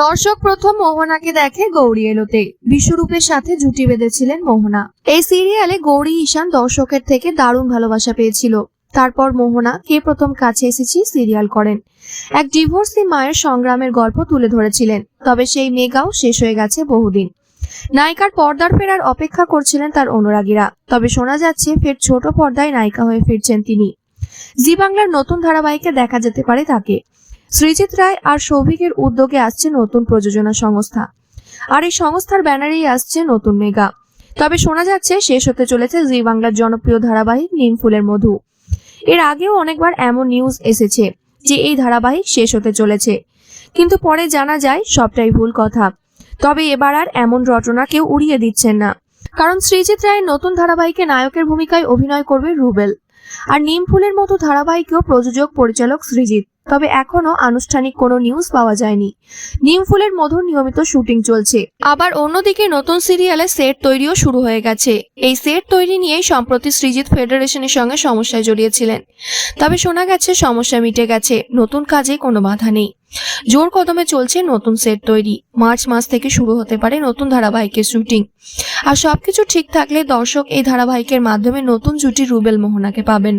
দর্শক প্রথম মোহনাকে দেখে গৌরী এলোতে। বিশ্বরূপের সাথে জুটি বেঁধেছিলেন মোহনা। এই সিরিয়ালে গৌরী ঈশান দর্শকের থেকে দারুণ ভালোবাসা পেয়েছিল। তারপর মোহনা কে প্রথম কাছে এসেছি সিরিয়াল করেন। এক ডিভোর্সি মায়ের সংগ্রামের গল্প তুলে ধরেছিলেন, তবে সেই মেগাও শেষ হয়ে গেছে বহুদিন। নায়িকার পর্দার ফেরার অপেক্ষা করছিলেন তার অনুরাগীরা, তবে শোনা যাচ্ছে ফের ছোট পর্দায় নায়িকা হয়ে ফিরছেন তিনি। জি বাংলার নতুন ধারাবাহিকে দেখা যেতে পারে তাকে। সৃজিত রায় আর সৌভিকের উদ্যোগে আসছে নতুন প্রযোজনা সংস্থা। আর এই সংস্থার ব্যানারেই আসছে নতুন মেগা। তবে শোনা যাচ্ছে, শেষ হতে চলেছে জি বাংলার জনপ্রিয় ধারাবাহিক নিম ফুলের মধু। এর আগেও অনেকবার এমন নিউজ এসেছে যে এই ধারাবাহিক শেষ হতে চলেছে। কিন্তু পরে জানা যায়, সবটাই ভুল কথা। তবে এবার আর এমন রটনা কেউ উড়িয়ে দিচ্ছেন না। কারণ সৃজিত রায়ের নতুন ধারাবাহিকে নায়কের ভূমিকায় অভিনয় করবে রুবেল। আর নিম ফুলের মতো ধারাবাহিকেও প্রযোজক পরিচালক সৃজিত। তবে এখনও আনুষ্ঠানিক কোনো নিউজ পাওয়া যায়নি। নিম ফুলের মধুর নিয়মিত শুটিং চলছে। আবার অন্যদিকে নতুন সিরিয়ালে সেট তৈরিও শুরু হয়ে গেছে। এই সেট তৈরি নিয়েই সম্প্রতি সৃজিত ফেডারেশনের সঙ্গে সমস্যায় জড়িয়েছিলেন। তবে শোনা গেছে সমস্যা মিটে গেছে, নতুন কাজে কোনো বাধা নেই। জোর কদমে চলছে নতুন সেট তৈরি। মার্চ মাস থেকে শুরু হতে পারে নতুন ধারাবাহিকের শুটিং আর সবকিছু ঠিক থাকলে দর্শক এই ধারাবাহিকের মাধ্যমে নতুন জুটি রুবেল মোহনাকে পাবেন।